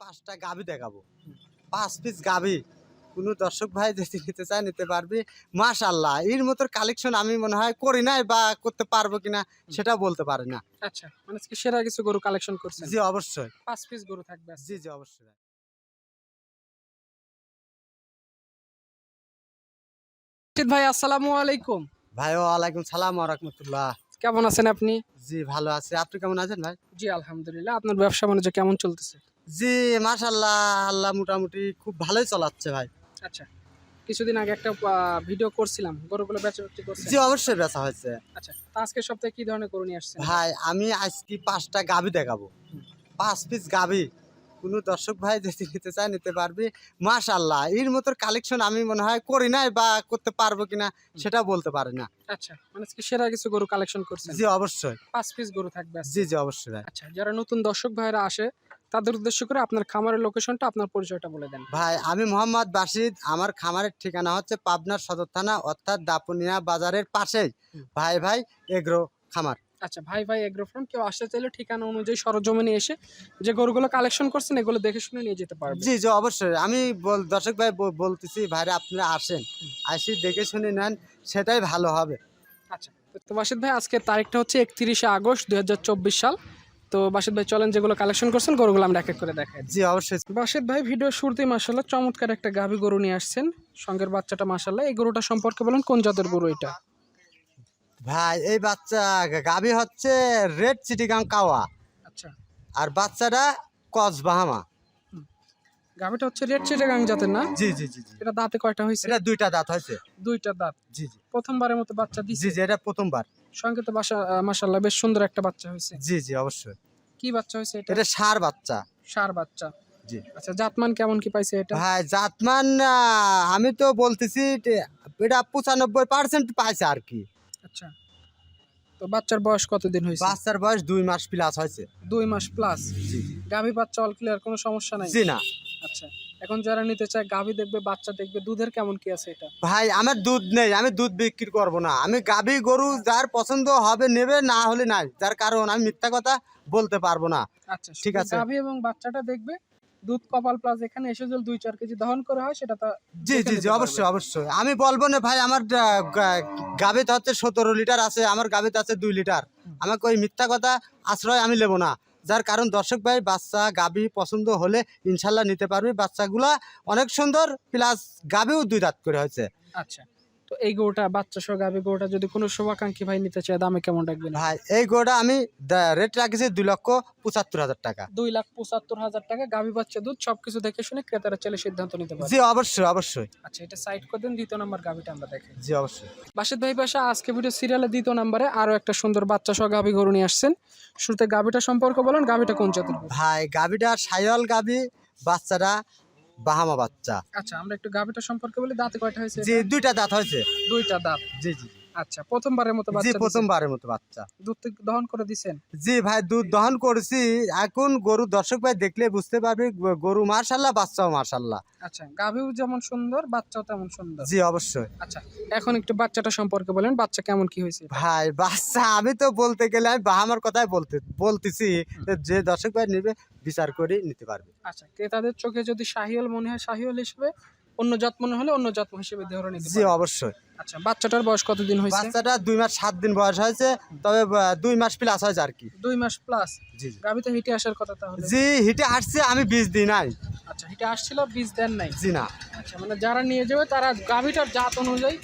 পাঁচটা গাভি দেখাবো। পাঁচ পিস গাভি। কোনো দর্শক ভাই যদি নিতে চায় নিতে পারবি। মাশাল্লাহ এর মতো কালেকশন আমি মনে হয় করি নাই বা করতে পারব কিনা সেটা বলতে পারি না। আচ্ছা মানে আজকে সেরা কিছু গরু কালেকশন করছেন? জি অবশ্যই। পাঁচ পিস গরু থাকবে জি জি অবশ্যই। ভাই আসসালামু আলাইকুম। ভাই ওয়ালাইকুম সালাম রহমতুল্লাহ। কেমন আছেন আপনি? জি ভালো আছি। আপনি কেমন আছেন ভাই? জি আলহামদুলিল্লাহ। আপনার ব্যবসা বাণিজ্য কেমন চলতেছে? জি মাশাল্লাহ আল্লাহ মোটামুটি খুব ভালোই চলাচ্ছে ভাই। আচ্ছা কিছুদিন আগে একটা ভিডিও করছিলাম গরুগুলো বেচা বিক্রি করছেন জি অবশ্যই বেচা হয়েছে। আচ্ছা আজকে সপ্তাহে কি ধরনের গরু নিয়ে আসছেন? ভাই আমি আজকে পাঁচটা গাভি দেখাবো। পাঁচ পিস গাভি। কোনো দর্শক ভাই যদি নিতে চায় নিতে পারবি। মাশাল্লাহ এর মতো কালেকশন আমি মনে হয় করি নাই বা করতে পারব কিনা সেটা বলতে পারি না। আচ্ছা মানে সেরা কিছু গরু কালেকশন করছেন। জি অবশ্যই। পাঁচ পিস গরু থাকবে জি জি অবশ্যই আচ্ছা যারা নতুন দর্শক ভাইরা আসে তাদের উদ্দেশ্য করে আপনার খামারের লোকেশনটা আপনার পরিচয়টা বলে দেন। ভাই আমি মোহাম্মদ বাসিদ আমার খামারের ঠিকানা হচ্ছে পাবনার সদর থানা অর্থাৎ দাপুনিয়া বাজারের পাশেই। ভাই ভাই এগ্রো খামার। আচ্ছা ভাই ভাই এগ্রো ফার্ম কেউ আসতে চাইলে ঠিকানা অনুযায়ী সরজমিনে এসে যে গরুগুলো কালেকশন করছেন এগুলো দেখে শুনে নিয়ে যেতে পারবে। জি জি অবশ্যই। আমি দর্শক ভাই বলতেছি ভাইরা আপনারা আসেন আসি দেখে শুনে নেন সেটাই ভালো হবে। আচ্ছা তো বাসিদ ভাই আজকে তারিখটা হচ্ছে একত্রিশে আগস্ট দুই হাজার চব্বিশ সাল। তো বাসিদ ভাই চলেন যেগুলো কালেকশন করছেন গরুগুলো আমরা এক এক করে দেখাই জি অবশ্যই। বাসিদ ভাই ভিডিও শুরুতেই মাসাল্লাহ চমৎকার একটা গাভী গরু নিয়ে আসছেন। সঙ্গের বাচ্চাটা মাসাল্লাহ এই গরুটা সম্পর্কে বলেন কোন জাতের গরু এটা? ভাই এই বাচ্চা গাবি হচ্ছে রেড চিটিগাং কাওয়া। আচ্ছা। আর বাচ্চাটা কস বাহামা। গাভীটা হচ্ছে রেড চিটাগাং জাতের না? জি জি জি জি। এটা দাঁতে কয়টা হয়েছে? এটা দুইটা দাঁত হয়েছে। দুইটা দাঁত। জি জি। প্রথমবারের মতো বাচ্চা দিছে? জি জি এটা প্রথমবার। সঙ্গে তো বাসা মাসাল্লাহ বেশ সুন্দর একটা বাচ্চা হয়েছে। জি জি অবশ্যই। কি বাচ্চা হয়েছে এটা? এটা সার বাচ্চা। সার বাচ্চা। জি। আচ্ছা জাতমান কেমন কি পাইছে এটা? ভাই জাতমান আমি তো বলতেছি এটা পঁচানব্বই পার্সেন্ট পাইছে আর কি। আচ্ছা। তো বাচ্চার বয়স কতদিন হয়েছে? বাচ্চার বয়স দুই মাস প্লাস হয়েছে। দুই মাস প্লাস জি। গাভী বাচ্চা অল ক্লিয়ার কোনো সমস্যা নাই? জি না। আচ্ছা। এখন যারা নিতে চায় গাভী দেখবে বাচ্চা দেখবে দুধের কেমন কি আছে এটা? ভাই আমার দুধ নেই আমি দুধ বিক্রি করব না। আমি গাভী গরু যার পছন্দ হবে নেবে না হলে নাই। যার কারণ আমি মিথ্যা কথা বলতে পারব না। আচ্ছা ঠিক আছে আছে। গাভী এবং বাচ্চাটা দেখবে দুধ কপাল প্লাস এখানে এসে যদি দুই চার কেজি দহন করা হয় সেটা তো জি জি জি অবশ্যই অবশ্যই। আমি বলব না ভাই আমার গাভিতে হচ্ছে সতেরো লিটার আছে আমার গাভিতে আছে দুই লিটার। আমাকে ওই মিথ্যা কথা আশ্রয় আমি নেব না। যার কারণ দর্শক ভাই, বাচ্চা গাভি পছন্দ হলে ইনশাল্লাহ নিতে পারবে। বাচ্চাগুলা অনেক সুন্দর প্লাস গাভিও দুই দাঁত করে হয়েছে। আচ্ছা। তো এই গরুটা বাচ্চা সহ গাভী গরুটা যদি কোনো শুভাকাঙ্ক্ষী ভাই নিতে চায় দামে কেমন রাখবেন? ভাই এই গোটা আমি রেট রাখেছি দুই লক্ষ পঁচাত্তর হাজার টাকা। দুই লাখ পঁচাত্তর হাজার টাকা গাভী বাচ্চা দুধ সবকিছু দেখে শুনে ক্রেতারা চলে সিদ্ধান্ত নিতে পারে। জি অবশ্যই অবশ্যই। আচ্ছা এটা সাইড করে দিন দ্বিতীয় নম্বর গাভীটা আমরা দেখি জি অবশ্যই। বাসিদ ভাই বাসা আজকে ভিডিও সিরিয়ালে দ্বিতীয় নম্বরে আরও একটা সুন্দর বাচ্চা সহ গাভী গরু নিয়ে আসছেন। শুরুতে গাভীটা সম্পর্কে বলেন গাভীটা কোন জাতের ভাই গাভিটা সায়ল গাভি বাচ্চাটা বাহামা বাচ্চা। আচ্ছা আমরা একটু গাভীটা সম্পর্কে বলি দাঁতে কয়টা হয়েছে জি দুইটা দাঁত হয়েছে। দুইটা দাঁত। জি জি। আচ্ছা প্রথমবারের মতো জি বাচ্চা দিছেন। প্রথমবারের মতো বাচ্চা। দুধ দহন করে দিছেন? জি ভাই দুধ দহন করেছি। এখন গরু দর্শক ভাই দেখলে বুঝতে পারবে গ- গরু মার্শাল্লাহ বাচ্চাও মার্শাল্লাহ আচ্ছা গাভীও যেমন সুন্দর বাচ্চাও তেমন সুন্দর। জি অবশ্যই। আচ্ছা এখন একটু বাচ্চাটা সম্পর্কে বলেন বাচ্চা কেমন কি হয়েছে? ভাই বাচ্চা আমি তো বলতে গেলে আমি বাহামার কথাই বলতে বলতেছি। যে দর্শক ভাই নেবে বিচার করে নিতে পারবে। আচ্ছা ক্রেতাদের চোখে যদি শাহিওল মনে হয় শাহিওল হিসেবে অন্য জাত মনে হলে অন্য জাত হিসেবে ধরে নিতে জি অবশ্যই। আচ্ছা বাচ্চাটার বয়স কতদিন হয়েছে? বাচ্চাটা দুই মাস সাত দিন বয়স হয়েছে তবে দুই মাস প্লাস হয়েছে আর কি। দুই মাস প্লাস জি জি। গাভী তো হিটে আসার কথা তাহলে। জি হিটে আসছে আমি বীজ দিই নাই। আচ্ছা হিটে আসছিল বীজ দেন নাই? জি না। আচ্ছা মানে যারা নিয়ে যাবে তারা গাভীটার জাত অনুযায়ী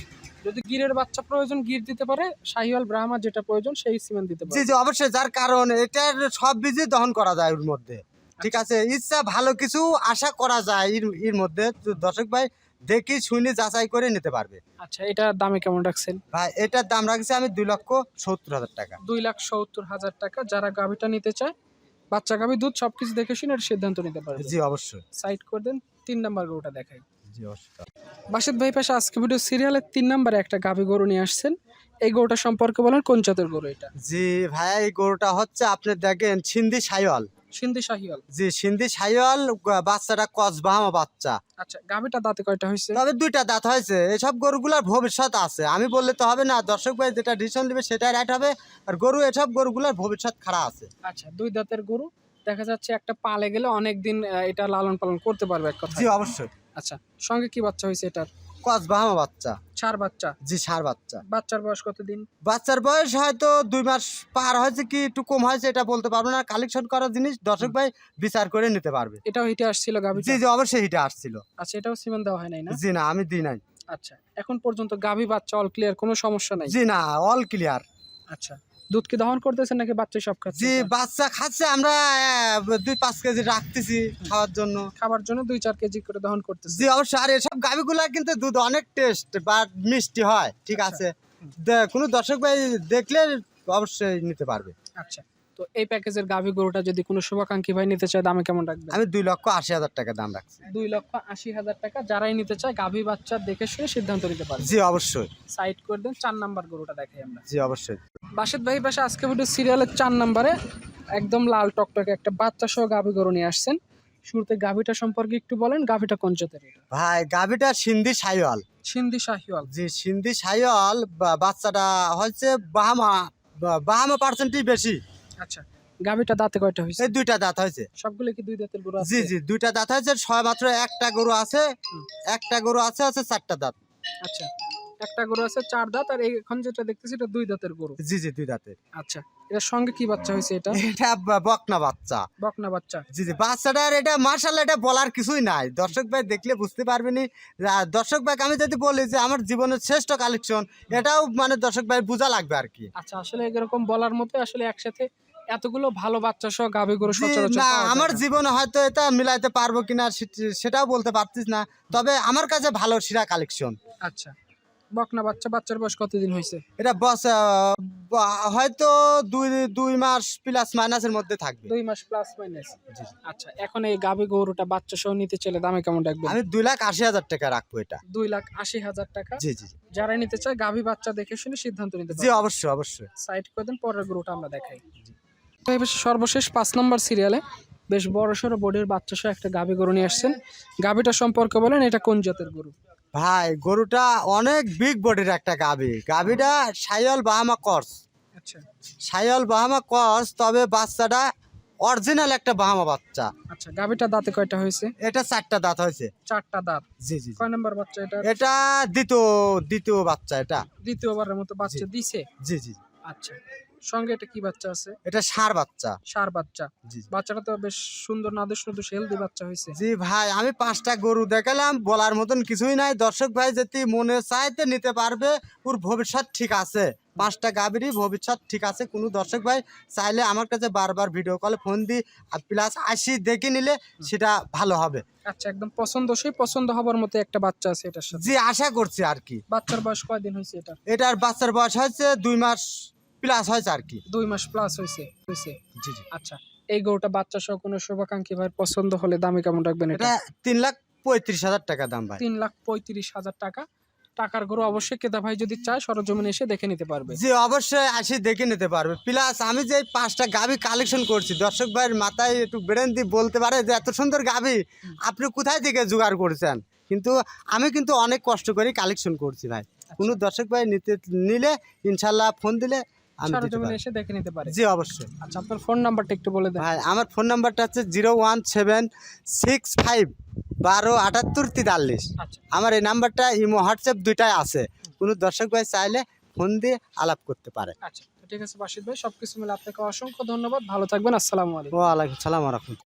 যদি গিরের বাচ্চা প্রয়োজন গির দিতে পারে শাহিওয়াল ব্রাহ্মা যেটা প্রয়োজন সেই সিমেন্ট দিতে জি পারে। জি অবশ্যই যার কারণ এটার সব বীজই দহন করা যায় ওর মধ্যে। ঠিক আছে ইচ্ছা ভালো কিছু আশা করা যায় এর এর মধ্যে। দর্শক ভাই দেখি শুনে যাচাই করে নিতে পারবে। আচ্ছা এটার দামে কেমন রাখছেন? ভাই এটার দাম রাখছি আমি দুই লক্ষ সত্তর হাজার টাকা। দুই লাখ সত্তর হাজার টাকা। যারা গাভীটা নিতে চায় বাচ্চা গাভী দুধ সবকিছু দেখে শুনে এর সিদ্ধান্ত নিতে পারবে। জি অবশ্যই। সাইড করে দেন তিন নাম্বার গরুটা দেখাই। জি অবশ্যই। বাসিদ ভাই পাশে আজকে ভিডিও সিরিয়ালের তিন নাম্বারে একটা গাভী গরু নিয়ে আসছেন। এই গরুটা সম্পর্কে বলেন কোন জাতের গরু এটা? জি ভাই এই গরুটা হচ্ছে আপনি দেখেন সিন্ধি সাইওয়াল। সিন্ধি শাহিওয়াল। জি সিন্ধি সাইওয়াল বাচ্চাটা কসবাহামা বাচ্চা। আচ্ছা গাভীটা দাঁতে কয়টা হয়েছে তবে দুইটা দাঁত হয়েছে। এসব গরুগুলার ভবিষ্যৎ আছে। আমি বললে তো হবে না দর্শক ভাই যেটা ডিসিশন নেবে সেটাই রাইট হবে। আর গরু এসব গরুগুলার ভবিষ্যৎ খারাপ আছে। আচ্ছা দুই দাঁতের গরু। দেখা যাচ্ছে একটা পালে গেলে অনেক দিন এটা লালন পালন করতে পারবে এক কথা জি অবশ্যই। আচ্ছা সঙ্গে কি বাচ্চা হয়েছে এটার? কস বাহামা বাচ্চা। চার বাচ্চা? জি সার বাচ্চা। বাচ্চার বয়স কতদিন? বাচ্চার বয়স হয়তো দুই মাস পার হয়েছে কি একটু কম হয়েছে এটা বলতে পারব না। কালেকশন করার জিনিস দর্শক ভাই বিচার করে নিতে পারবে। এটাও হিটে আসছিল গাভী জি জি অবশ্যই হিটে আসছিল। আচ্ছা এটাও সিমেন্ট দেওয়া হয় নাই না? জি না আমি দিই নাই। আচ্ছা এখন পর্যন্ত গাভী বাচ্চা অল ক্লিয়ার কোনো সমস্যা নাই? জি না অল ক্লিয়ার আচ্ছা। দুধ কি দহন করতেছেন নাকি বাচ্চা সব খাচ্ছে? জি বাচ্চা খাচ্ছে আমরা দুই পাঁচ কেজি রাখতেছি খাওয়ার জন্য। খাবার জন্য দুই চার কেজি করে দহন করতেছে জি অবশ্যই আর এসব গাভিগুলা কিন্তু দুধ অনেক টেস্ট বা মিষ্টি হয় ঠিক আচ্ছা। আছে? কোনো দর্শক ভাই দেখলে অবশ্যই নিতে পারবে। আচ্ছা তো এই প্যাকেজের গাভী গরুটা যদি কোনো শুভাকাঙ্ক্ষী ভাই নিতে চায় দামে কেমন রাখবে আমি দুই লক্ষ আশি হাজার টাকা দাম রাখছি। দুই লক্ষ আশি হাজার টাকা যারাই নিতে চায় গাভী বাচ্চা দেখে শুনে সিদ্ধান্ত নিতে পারবে। জি অবশ্যই। সাইড করে দেন চার নাম্বার গরুটা দেখাই আমরা। জি অবশ্যই। বাসেদ ভাই পাশে আজকে ভিডিও সিরিয়ালের চার নাম্বারে একদম লাল টকটকে একটা বাচ্চা সহ গাভী গরু নিয়ে আসছেন। শুরুতে গাভীটা সম্পর্কে একটু বলেন গাভীটা কোন জাতের ভাই গাভিটা সিন্ধি সাইওয়াল সিন্ধি শাহিওয়াল জি সিন্ধি সাইওয়াল বাচ্চাটা হচ্ছে বাহামা বাহামা পার্সেন্টই বেশি। আচ্ছা গাভীটা দাঁতে কয়টা হয়েছে? এই দুইটা দাঁত হয়েছে। সবগুলো কি দুই দাঁতের গরু আছে? জি জি দুইটা দাঁত হয়েছে ছয় মাত্র একটা গরু আছে একটা গরু আছে আছে চারটা দাঁত। আচ্ছা একটা গরু আছে চার দাঁত আর এখন যেটা দেখতেছি এটা দুই দাঁতের গরু। জি জি দুই দাঁতের। আচ্ছা এটার সঙ্গে কি বাচ্চা হয়েছে এটা? এটা বকনা বাচ্চা। বকনা বাচ্চা। জি জি বাচ্চাটার এটা মার্শাল এটা বলার কিছুই নাই। দর্শক ভাই দেখলে বুঝতে পারবেনি দর্শক ভাই আমি যদি বলি যে আমার জীবনের শ্রেষ্ঠ কালেকশন এটাও মানে দর্শক ভাই বোঝা লাগবে আর কি। আচ্ছা আসলে এরকম বলার মতো আসলে একসাথে এতগুলো ভালো বাচ্চা সহ গাভী গরু সচরাচর না আমার। জীবনে হয়তো এটা মিলাইতে পারব কিনা সেটাও বলতে পারতিস না। তবে আমার কাছে ভালো সিরা কালেকশন আচ্ছা। বকনা বাচ্চা বাচ্চার বয়স কতদিন হয়েছে এটা বস হয়তো দুই দুই মাস প্লাস মাইনাসের মধ্যে থাকবে। দুই মাস প্লাস মাইনাস আচ্ছা এখন এই গাভী গরুটা বাচ্চা সহ নিতে চলে দামে কেমন রাখবেন? আমি দুই লাখ আশি হাজার টাকা রাখব এটা। দুই লাখ আশি হাজার টাকা? জি জি। যারা নিতে চায় গাভী বাচ্চা দেখে শুনে সিদ্ধান্ত নিতে জি অবশ্যই অবশ্যই। সাইড করে দেন পরের গরুটা আমরা দেখাই। তো এবার সর্বশেষ পাঁচ নম্বর সিরিয়ালে বেশ বড় সড়ো বোর্ডের বাচ্চা সহ একটা গাভী গরু নিয়ে আসছেন। গাভীটা সম্পর্কে বলেন এটা কোন জাতের গরু? ভাই গরুটা অনেক বিগ বডির একটা গাভি। গাভিটা সাইয়াল বাহামা কর্স আচ্ছা। সাইয়াল বাহামা কর্স তবে বাচ্চাটা অরিজিনাল একটা বাহামা বাচ্চা। আচ্ছা গাভীটা দাঁতে কয়টা হয়েছে? এটা চারটা দাঁত হয়েছে। চারটা দাঁত। জি জি। কয় নম্বর বাচ্চা এটা? এটা দ্বিতীয় দ্বিতীয় বাচ্চা এটা। দ্বিতীয়বারের মতো বাচ্চা দিছে? জি জি। আচ্ছা। সঙ্গে এটা কি বাচ্চা আছে? এটা সার বাচ্চা। সার বাচ্চা। বাচ্চাটা তো বেশ সুন্দর নাদুস নাদুস হেলদি বাচ্চা হয়েছে। জি ভাই আমি পাঁচটা গরু দেখালাম বলার মতন কিছুই নাই। দর্শক ভাই যদি মনে চাইতে নিতে পারবে ওর ভবিষ্যৎ ঠিক আছে। পাঁচটা গাভীরই ভবিষ্যৎ ঠিক আছে। কোনো দর্শক ভাই চাইলে আমার কাছে বারবার ভিডিও কলে ফোন দিই আর প্লাস আসি দেখে নিলে সেটা ভালো হবে। আচ্ছা একদম পছন্দ সেই পছন্দ হবার মতো একটা বাচ্চা আছে এটার সাথে। জি আশা করছি আর কি। বাচ্চার বয়স কয়দিন হয়েছে এটা এটার বাচ্চার বয়স হয়েছে দুই মাস প্লাস হয়েছে আর কি। দুই মাস প্লাস হয়েছে হয়েছে। জি জি। আচ্ছা এই গরুটা বাচ্চা সহ কোনো শুভাকাঙ্ক্ষী ভাই পছন্দ হলে দামে কেমন রাখবেন এটা? তিন লাখ পঁয়ত্রিশ হাজার টাকা দাম ভাই। তিন লাখ পঁয়ত্রিশ হাজার টাকা। টাকার গরু অবশ্যই ক্রেতা ভাই যদি চায় সরজমিনে এসে দেখে নিতে পারবে। জি অবশ্যই আসি দেখে নিতে পারবে। প্লাস আমি যে পাঁচটা গাভি কালেকশন করছি দর্শক ভাইয়ের মাথায় একটু ব্রেন দিয়ে বলতে পারে যে এত সুন্দর গাভি আপনি কোথায় থেকে জোগাড় করেছেন? কিন্তু আমি কিন্তু অনেক কষ্ট করে কালেকশন করছি ভাই। কোনো দর্শক ভাই নিতে নিলে ইনশাল্লাহ ফোন দিলে আমি সরজমিনে। এসে দেখে নিতে পারি। জি অবশ্যই। আচ্ছা আপনার ফোন নাম্বারটা একটু বলে দেন। ভাই আমার ফোন নাম্বারটা হচ্ছে zero one seven six five বারো আটাত্তর তেতাল্লিশ। আচ্ছা। আমার এই নাম্বারটা ইমো হোয়াটসঅ্যাপ দুইটাই আছে। কোনো দর্শক ভাই চাইলে ফোন দিয়ে আলাপ করতে পারে। আচ্ছা ঠিক আছে বাসিদ ভাই সবকিছু মিলে আপনাকে অসংখ্য ধন্যবাদ। ভালো থাকবেন আসসালামু আলাইকুম। ওয়ালাইকুম সালাম রাখুন